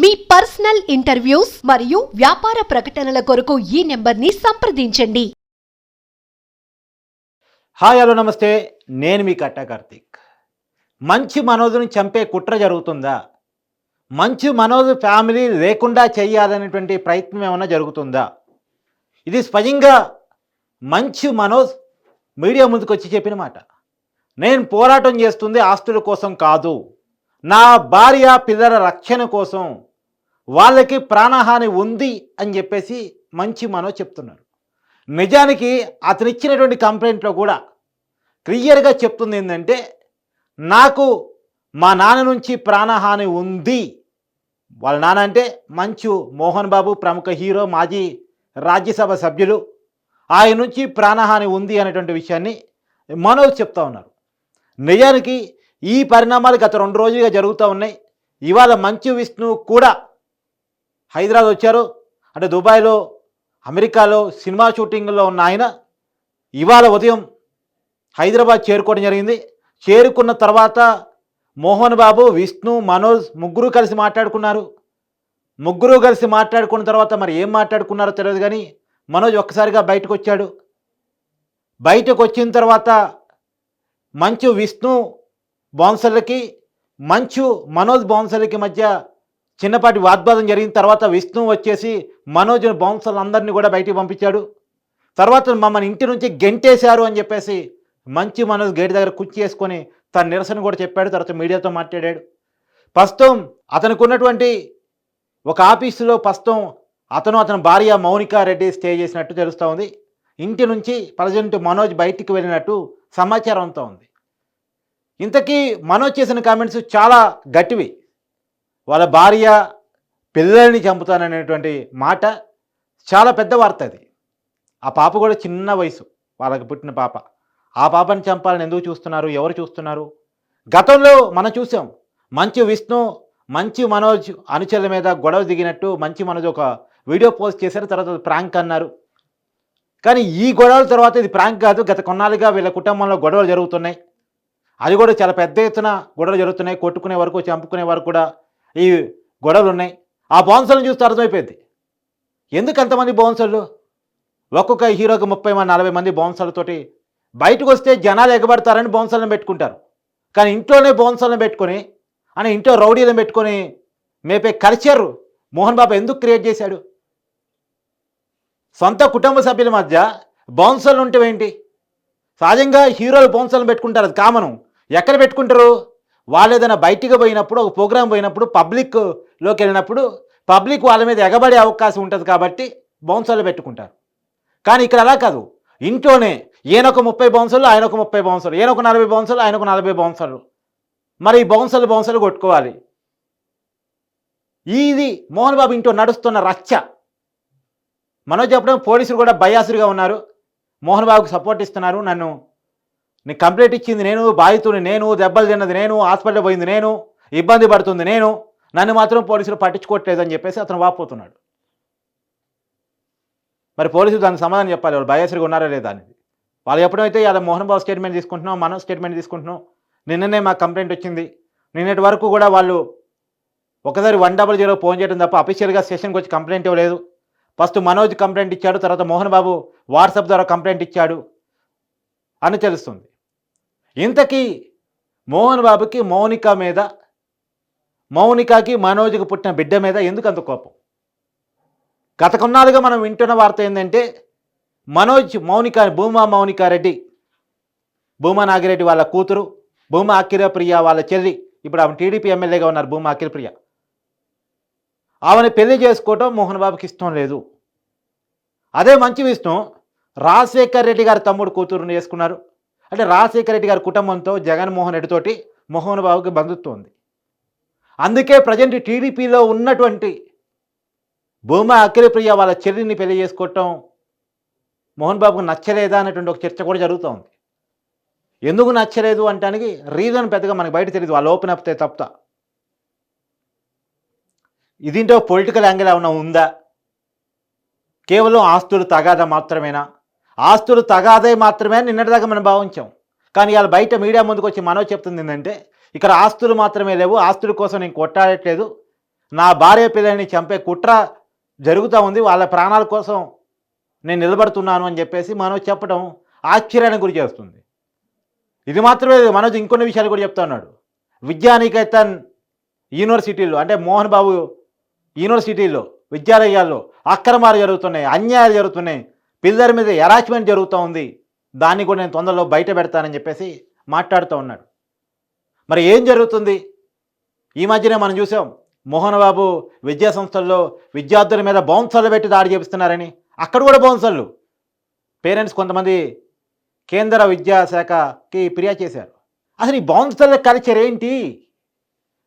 మీ personal interviews మరియు వ్యాపార ప్రకటనల కొరకు ఈ నెంబర్ని సంప్రదించండి. హాయ్ హలో నమస్తే. నేను మీ కట్టా కార్తీక్. మంచి మనోజ్ని చంపే కుట్ర జరుగుతుందా? మంచి మనోజ్ ఫ్యామిలీ లేకుండా చేయాలనేటువంటి ప్రయత్నం ఏమైనా జరుగుతుందా? ఇది స్వయంగా మంచి మనోజ్ మీడియా ముందుకు వచ్చి చెప్పిన మాట. నేను పోరాటం చేస్తుంది ఆస్తుల కోసం కాదు. నా భార్య పిల్లల రక్షణ కోసం వాళ్ళకి ప్రాణహాని ఉంది అని చెప్పేసి మంచి మనో చెప్తున్నారు. నిజానికి అతను ఇచ్చినటువంటి కంప్లైంట్లో కూడా క్లియర్గా చెప్తుంది ఏంటంటే నాకు మా నాన్న నుంచి ప్రాణహాని ఉంది. వాళ్ళ నాన్న అంటే మంచు మోహన్ బాబు ప్రముఖ హీరో మాజీ రాజ్యసభ సభ్యులు. ఆయన నుంచి ప్రాణహాని ఉంది అనేటువంటి విషయాన్ని మనోజ్ చెప్తా ఉన్నారు. నిజానికి ఈ పరిణామాలు గత రెండు రోజులుగా జరుగుతూ ఉన్నాయి. ఇవాళ మంచు విష్ణు కూడా హైదరాబాద్ వచ్చారు. అంటే దుబాయ్లో అమెరికాలో సినిమా షూటింగ్లో ఉన్న ఆయన ఇవాళ ఉదయం హైదరాబాద్ చేరుకోవడం జరిగింది. చేరుకున్న తర్వాత మోహన్ బాబు విష్ణు మనోజ్ ముగ్గురు కలిసి మాట్లాడుకున్నారు. ముగ్గురు కలిసి మాట్లాడుకున్న తర్వాత మరి ఏం మాట్లాడుకున్నారో తెలియదు కానీ మనోజ్ ఒక్కసారిగా బయటకు వచ్చాడు బయటకు వచ్చిన తర్వాత మంచు విష్ణు బౌన్సర్లకి మంచు మనోజ్ బౌన్సర్లకి మధ్య చిన్నపాటి వాగ్వాదం జరిగిన తర్వాత విష్ణు వచ్చేసి మనోజ్ బౌన్సర్లు అందరినీ కూడా బయటికి పంపించాడు. తర్వాత మమ్మల్ని ఇంటి నుంచి గెంటేశారు అని చెప్పేసి మంచి మనోజ్ గేట్ దగ్గర కుర్చీ వేసుకొని తన నిరసన కూడా చెప్పాడు తర్వాత మీడియాతో మాట్లాడాడు. ప్రస్తుతం అతనికి ఉన్నటువంటి ఒక ఆఫీసులో ప్రస్తుతం అతను అతని భార్య మౌనికా రెడ్డి స్టే చేసినట్టు తెలుస్తూ ఉంది. ఇంటి నుంచి ప్రజెంట్ మనోజ్ బయటికి వెళ్ళినట్టు సమాచారం అంతా ఉంది. ఇంతకీ మనోజ్ చేసిన కామెంట్స్ చాలా గట్టివి. వాళ్ళ భార్య పిల్లల్ని చంపుతాననేటువంటి మాట చాలా పెద్ద వార్త అది. ఆ పాప కూడా చిన్న వయసు వాళ్ళకి పుట్టిన పాప. ఆ పాపని చంపాలని ఎందుకు చూస్తున్నారు? ఎవరు చూస్తున్నారు? గతంలో మనం చూసాం మంచి విష్ణు మంచి మనోజ్ అనుచరుల మీద గొడవ దిగినట్టు మంచి మనోజ్ ఒక వీడియో పోస్ట్ చేశారు తర్వాత ప్రాంక్ అన్నారు. కానీ ఈ గొడవల తర్వాత ఇది ప్రాంక్ కాదు గత కొన్నాళ్ళుగా వీళ్ళ కుటుంబంలో గొడవలు జరుగుతున్నాయి. అది కూడా చాలా పెద్ద ఎత్తున గొడవలు జరుగుతున్నాయి. కొట్టుకునే వరకు చంపుకునే వరకు కూడా ఈ గొడవలు ఉన్నాయి. ఆ బౌన్సర్లను చూస్తే అర్థమైపోయింది. ఎందుకు అంతమంది బౌన్సర్లు? ఒక్కొక్క హీరోకి ముప్పై మంది నలభై మంది బౌన్సర్లతోటి బయటకు వస్తే జనాలు ఎగబడతారని బౌన్సర్లను పెట్టుకుంటారు. కానీ ఇంట్లోనే బౌన్సర్లను పెట్టుకొని అని ఇంట్లో రౌడీలను పెట్టుకొని మేపే కల్చర్ మోహన్ బాబు ఎందుకు క్రియేట్ చేశాడు? సొంత కుటుంబ సభ్యుల మధ్య బౌన్సర్లు ఉంటే ఏంటి? సహజంగా హీరోలు బౌన్సర్లు పెట్టుకుంటారు. అది కామను. ఎక్కడ పెట్టుకుంటారు? వాళ్ళు ఏదైనా బయటికి పోయినప్పుడు ఒక ప్రోగ్రాం పోయినప్పుడు పబ్లిక్లోకి వెళ్ళినప్పుడు పబ్లిక్ వాళ్ళ మీద ఎగబడే అవకాశం ఉంటుంది కాబట్టి బౌన్సర్లు పెట్టుకుంటారు. కానీ ఇక్కడ అలా కాదు. ఇంట్లోనే ఈయనొక ముప్పై బౌన్సర్లు ఆయన ఒక ముప్పై బౌన్సర్లు ఈయన ఒక నలభై బౌన్సర్లు ఆయన ఒక నలభై బౌన్సర్లు. మరి ఈ బౌన్సర్లు బౌన్సర్లు కొట్టుకోవాలి. ఇది మోహన్ బాబు ఇంట్లో నడుస్తున్న రచ్చ. మనం చెప్పడం పోలీసులు కూడా బయాసులుగా ఉన్నారు. మోహన్ బాబుకు సపోర్ట్ ఇస్తున్నారు నన్ను. నీకు కంప్లైంట్ ఇచ్చింది నేను బాధితుని నేను దెబ్బలు తిన్నది నేను హాస్పిటల్ పోయింది నేను ఇబ్బంది పడుతుంది నేను నన్ను మాత్రం పోలీసులు పట్టించుకోవట్లేదు అని చెప్పేసి అతను వాపోతున్నాడు. మరి పోలీసులు దానికి సమాధానం చెప్పాలి వాళ్ళు భయసరిగా ఉన్నారా లేదా అనేది. వాళ్ళు ఎప్పుడైతే అలా మోహన్ బాబు స్టేట్మెంట్ తీసుకుంటున్నాం మనం స్టేట్మెంట్ తీసుకుంటున్నాం నిన్ననే మాకు కంప్లైంట్ వచ్చింది. నిన్నటి వరకు కూడా వాళ్ళు ఒకసారి వన్ డబల్ జీరో ఫోన్ చేయడం తప్ప అఫీషియల్గా స్టేషన్కి వచ్చి కంప్లైంట్ ఇవ్వలేదు. ఫస్ట్ మనోజ్ కంప్లైంట్ ఇచ్చాడు తర్వాత మోహన్ బాబు వాట్సాప్ ద్వారా కంప్లైంట్ ఇచ్చాడు అని తెలుస్తుంది. ఇంతకీ మోహన్ బాబుకి మౌనిక మీద మౌనికకి మనోజ్కి పుట్టిన బిడ్డ మీద ఎందుకు అంత కోపం? గత కొన్నాళ్ళుగా మనం వింటున్న వార్త ఏంటంటే మనోజ్ మౌనిక భూమా మౌనికారెడ్డి భూమా నాగిరెడ్డి వాళ్ళ కూతురు భూమా అఖిలప్రియ వాళ్ళ చెల్లి ఇప్పుడు ఆమె టీడీపీ ఎమ్మెల్యేగా ఉన్నారు భూమా అఖిలప్రియ ఆమెను పెళ్ళి చేసుకోవటం మోహన్ బాబుకి ఇష్టం లేదు. అదే మంచి విష్ణు రాజశేఖర్ రెడ్డి గారి తమ్ముడు కూతురుని చేసుకున్నారు. అంటే రాజశేఖర రెడ్డి గారి కుటుంబంతో జగన్మోహన్ రెడ్డితోటి మోహన్ బాబుకి బంధుత్వం ఉంది. అందుకే ప్రజెంట్ టీడీపీలో ఉన్నటువంటి భూమా అఖిలప్రియ వాళ్ళ చెల్లిని పెళ్ళి చేసుకోవటం మోహన్ బాబుకు నచ్చలేదా అనేటువంటి ఒక చర్చ కూడా జరుగుతూ ఉంది ఎందుకు నచ్చలేదు అంటానికి రీజన్ పెద్దగా మనకి బయట తెలియదు వాళ్ళు ఓపెన్ అప్తే తప్ప. ఇదింటో పొలిటికల్ యాంగిల్ ఏమైనా ఉందా? కేవలం ఆస్తులు తగాదా మాత్రమేనా? ఆస్తులు తగాదే మాత్రమే నిన్నటిదాకా మనం భావించాం. కానీ ఇవాళ బయట మీడియా ముందుకు వచ్చి మనో చెప్తుంది ఏంటంటే ఇక్కడ ఆస్తులు మాత్రమే లేవు ఆస్తుల కోసం నేను కొట్టాడట్లేదు నా భార్య పిల్లల్ని చంపే కుట్ర జరుగుతూ ఉంది వాళ్ళ ప్రాణాల కోసం నేను నిలబడుతున్నాను అని చెప్పేసి మనోజ్ చెప్పడం ఆశ్చర్యానికి గురి చేస్తుంది. ఇది మాత్రమే మనోజ్ ఇంకొన్ని విషయాలు కూడా చెప్తా ఉన్నాడు. విద్యానికేతన్ యూనివర్సిటీలో అంటే మోహన్ బాబు యూనివర్సిటీలో విద్యాలయాల్లో అక్రమాలు జరుగుతున్నాయి అన్యాయాలు జరుగుతున్నాయి. పిల్లల మీద ఎరాచ్మెంట్ జరుగుతూ ఉంది. దాన్ని కూడా నేను తొందరలో బయట పెడతానని చెప్పేసి మాట్లాడుతూ ఉన్నాడు. మరి ఏం జరుగుతుంది? ఈ మధ్యనే మనం చూసాం మోహన్ బాబు విద్యా సంస్థల్లో విద్యార్థుల మీద బౌన్సర్లు పెట్టి దాడి చేపిస్తున్నారని. అక్కడ కూడా బౌన్సర్లు. పేరెంట్స్ కొంతమంది కేంద్ర విద్యాశాఖకి ఫిర్యాదు చేశారు. అసలు ఈ బౌన్సర్ల కల్చర్ ఏంటి?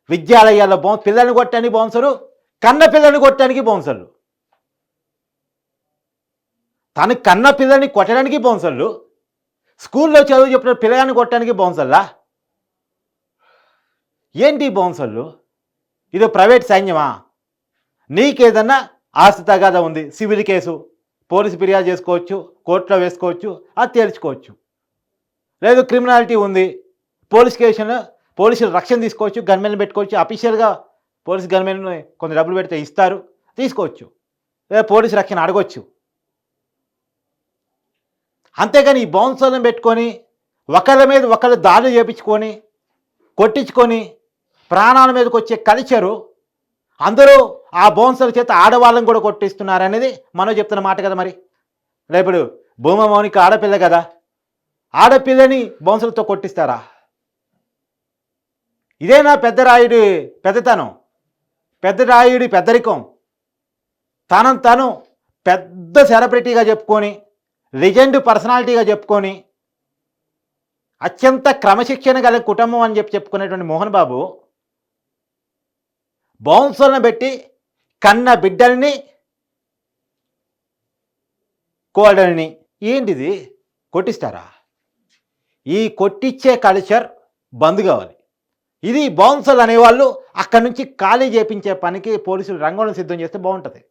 విద్యాలయాల్లో బౌన్స్ పిల్లల్ని కొట్టడానికి బౌన్సరు కన్న పిల్లల్ని కొట్టడానికి బౌన్సర్లు. తను కన్న పిల్లల్ని కొట్టడానికి బౌన్సర్లు. స్కూల్లో చదువు చెప్పిన పిల్లగాన్ని కొట్టడానికి బౌన్సర్లా? ఏంటి బౌన్సర్లు? ఇది ప్రైవేట్ సైన్యమా? నీకేదన్నా ఆస్తి తగాదా ఉంది సివిల్ కేసు. పోలీసు ఫిర్యాదు చేసుకోవచ్చు కోర్టులో వేసుకోవచ్చు అది తేల్చుకోవచ్చు. లేదు క్రిమినాలిటీ ఉంది. పోలీస్ స్టేషన్ పోలీసులు రక్షణ తీసుకోవచ్చు గన్మెన్ పెట్టుకోవచ్చు అఫీషియల్గా పోలీస్ గన్మెన్ కొంత డబ్బులు పెడితే ఇస్తారు తీసుకోవచ్చు. లేదా పోలీసు రక్షణ అడగొచ్చు. అంతేగాని ఈ బౌన్సర్లను పెట్టుకొని ఒకళ్ళ మీద ఒకళ్ళు దాడులు చేపించుకొని కొట్టించుకొని ప్రాణాల మీదకి వచ్చే కల్చరు అందరూ ఆ బౌన్సర్ల చేత ఆడవాళ్ళని కూడా కొట్టిస్తున్నారు అనేది మనం చెప్తున్న మాట కదా మరి. రేపుడు భూమ మౌనికి ఆడపిల్ల కదా ఆడపిల్లని బౌన్సర్లతో కొట్టిస్తారా? ఇదేనా పెద్దరాయుడి పెద్దతనం పెద్దరాయుడి పెద్దరికం. తనను తను పెద్ద సెలబ్రిటీగా చెప్పుకొని లెజెండ్ పర్సనాలిటీగా చెప్పుకొని అత్యంత క్రమశిక్షణ గల కుటుంబం అని చెప్పి చెప్పుకునేటువంటి మోహన్ బాబు బౌన్సర్లను పెట్టి కన్న బిడ్డల్ని కోడల్ని ఏంటిది? కొట్టిస్తారా? ఈ కొట్టిచ్చే కల్చర్ బంద్ కావాలి. ఇది బౌన్సర్లు అనేవాళ్ళు అక్కడి నుంచి ఖాళీ చేపించే పనికి పోలీసులు రంగంలో సిద్ధం చేస్తే బాగుంటుంది.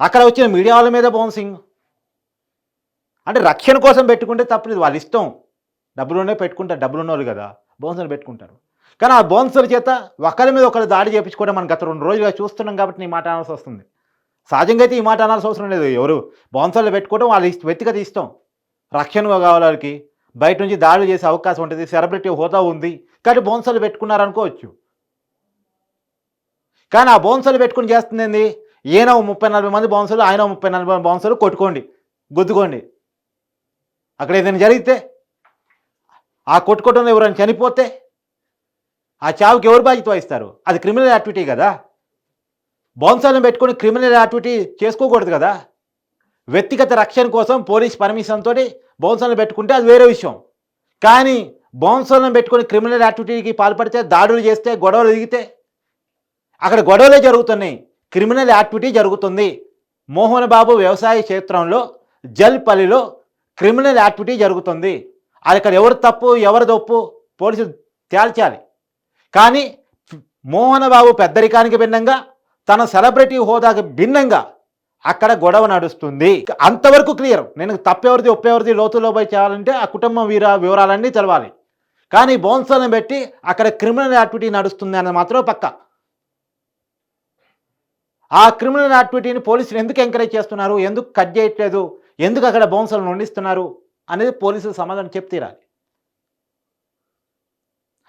అక్కడ వచ్చిన మీడియా వాళ్ళ మీద బౌన్సింగ్. అంటే రక్షణ కోసం పెట్టుకుంటే తప్పలేదు వాళ్ళ ఇష్టం. డబ్బులునే పెట్టుకుంటారు. డబ్బులు ఉన్నారు కదా. బౌన్సర్లు పెట్టుకుంటారు. కానీ ఆ బౌన్సర్ చేత ఒకరి మీద ఒకరు దాడి చేయించుకోవడం మనం గత రెండు రోజులుగా చూస్తున్నాం కాబట్టి నీ మాట అనాల్సి వస్తుంది. సహజంగా అయితే ఈ మాట అనాల్సిన అవసరం లేదు. ఎవరు? బౌన్సర్లు పెట్టుకోవడం వాళ్ళ ఇష్ట వ్యక్తిగత ఇష్టం. రక్షణగా కావాలి వాళ్ళకి. బయట నుంచి దాడులు చేసే అవకాశం ఉంటుంది. సెలబ్రిటీ హోదా ఉంది. కానీ బౌన్సర్లు పెట్టుకున్నారు అనుకోవచ్చు. కానీ ఆ బౌన్సర్లు పెట్టుకుని చేస్తుంది ఏంది? ఈయన ముప్పై నలభై మంది బౌన్సర్లు ఆయన ముప్పై నలభై మంది బౌన్సర్లు కొట్టుకోండి. గుద్దుకోండి. అక్కడ ఏదైనా జరిగితే ఆ కొట్టుకోవడంలో ఎవరైనా చనిపోతే ఆ చావుకి ఎవరు బాధ్యత వహిస్తారు? అది క్రిమినల్ యాక్టివిటీ కదా. బౌన్సాలను పెట్టుకొని క్రిమినల్ యాక్టివిటీ చేసుకోకూడదు కదా. వ్యక్తిగత రక్షణ కోసం పోలీస్ పర్మిషన్ తోటి బౌన్సర్లను పెట్టుకుంటే అది వేరే విషయం. కానీ బౌన్సర్లను పెట్టుకొని క్రిమినల్ యాక్టివిటీకి పాల్పడితే దాడులు చేస్తే గొడవలు దిగితే అక్కడ గొడవలే జరుగుతున్నాయి. క్రిమినల్ యాక్టివిటీ జరుగుతుంది. మోహన్ బాబు వ్యవసాయ క్షేత్రంలో జల్పల్లిలో క్రిమినల్ యాక్టివిటీ జరుగుతుంది. అది అక్కడ ఎవరు తప్పు ఎవరు తప్పు పోలీసులు తేల్చాలి. కానీ మోహన్ బాబు పెద్దరికానికి భిన్నంగా తన సెలబ్రిటీ హోదాకి భిన్నంగా అక్కడ గొడవ నడుస్తుంది. అంతవరకు క్లియర్. నేను తప్పెవరిది ఒప్పెవరిది లోతులో పోయి చేయాలంటే ఆ కుటుంబం వీర వివరాలన్నీ తెలవాలి. కానీ బౌన్సర్లను పెట్టి అక్కడ క్రిమినల్ యాక్టివిటీ నడుస్తుంది అన్నది మాత్రం పక్క. ఆ క్రిమినల్ యాక్టివిటీని పోలీసులు ఎందుకు ఎంకరేజ్ చేస్తున్నారు? ఎందుకు కట్ చేయట్లేదు? ఎందుకు అక్కడ బౌన్సర్లు వండిస్తున్నారు అనేది పోలీసులు సమాధానం చెప్తీరాలి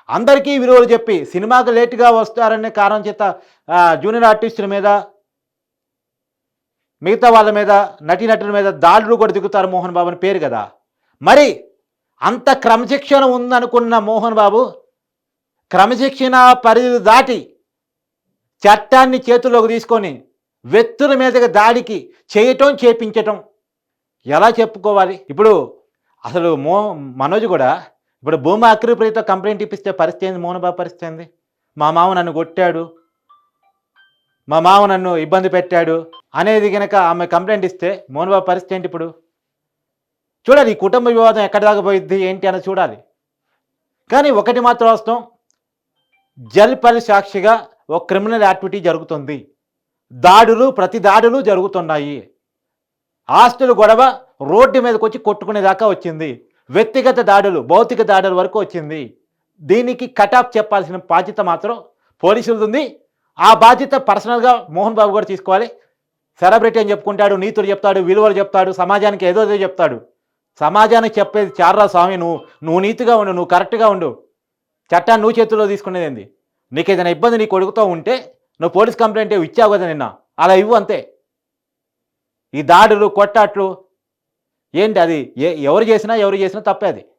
అందరికీ విలువలు చెప్పి సినిమాకు లేటుగా వస్తారనే కారణం చేత జూనియర్ ఆర్టిస్టుల మీద మిగతా వాళ్ళ మీద నటీనటుల మీద దాడులు కూడా దిగుతారు మోహన్ బాబు అని పేరు కదా. మరి అంత క్రమశిక్షణ ఉందనుకున్న మోహన్ బాబు క్రమశిక్షణ పరిధి దాటి చట్టాన్ని చేతుల్లోకి తీసుకొని వ్యక్తుల మీదకి దాడికి చేయటం చేపించటం ఎలా చెప్పుకోవాలి? ఇప్పుడు అసలు మో మనోజ్ కూడా ఇప్పుడు భూమి అక్రిప్రియతో కంప్లైంట్ ఇప్పిస్తే పరిస్థితి ఏంది? మోనబాబు పరిస్థితి ఏంది? మా మామ నన్ను కొట్టాడు. మా మామ నన్ను ఇబ్బంది పెట్టాడు. అనేది కనుక ఆమె కంప్లైంట్ ఇస్తే మోనబాబు పరిస్థితి ఏంటి ఇప్పుడు? చూడాలి ఈ కుటుంబ వివాదం ఎక్కడి దాకా పోయిద్ది? ఏంటి అని చూడాలి. కానీ ఒకటి మాత్రం వాస్తవం. జల్పల్లి సాక్షిగా ఒక క్రిమినల్ యాక్టివిటీ జరుగుతుంది. దాడులు ప్రతి దాడులు జరుగుతున్నాయి. ఆస్తులు గొడవ రోడ్డు మీదకి వచ్చి కొట్టుకునేదాకా వచ్చింది. వ్యక్తిగత దాడులు భౌతిక దాడుల వరకు వచ్చింది. దీనికి కటాఫ్ చెప్పాల్సిన బాధ్యత మాత్రం పోలీసులది ఆ బాధ్యత పర్సనల్గా మోహన్ బాబు కూడా తీసుకోవాలి. సెలబ్రిటీ అని చెప్పుకుంటాడు నీతులు చెప్తాడు విలువలు చెప్తాడు సమాజానికి ఏదో ఏదో చెప్తాడు. సమాజానికి చెప్పేది చారా స్వామి నువ్వు నువ్వు నీతిగా ఉండు నువ్వు కరెక్ట్గా ఉండు. చట్టాన్ని నువ్వు చేతుల్లో తీసుకునేది ఏంది? నీకు ఏదైనా ఇబ్బంది నీ కొడుకుతో ఉంటే నువ్వు పోలీస్ కంప్లైంట్ ఇచ్చావు కదా నిన్న? అలా ఇవ్వు అంతే. ఈ దాడులు కొట్టాట్లు ఏంటి అది? ఏ ఎవరు చేసినా ఎవరు చేసినా తప్పే అది.